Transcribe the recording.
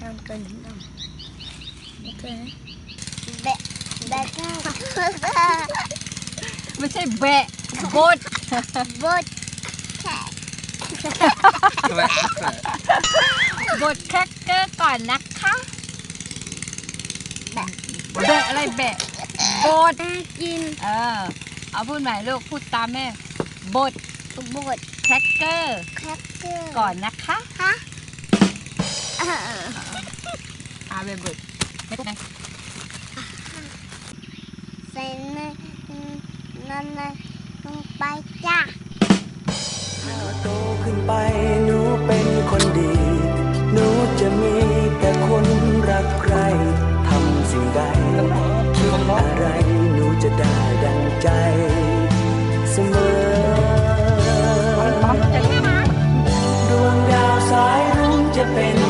ทำกันน้ำโอเคนะแบะแบะก้าวไม่ใช่แบะบดบดแค่บดแครกเกอร์ก่อนนะคะแบะอะไรแบะบดน่ากิน เออ เอาพูดใหม่ลูกพูดตามแม่บดบด แครกเกอร์แครกเกอร์ก่อนนะคะฮะเอออาเบบุดไม่พูดไงใส่เนยนั่นเลยลงไปจ้าโตขึ้นไปหนูเป็นคนดีหนูจะมีแต่คนรักใครทำสิ่งใดคิดอะไรหนูจะได้ดังใจเสมอ depende.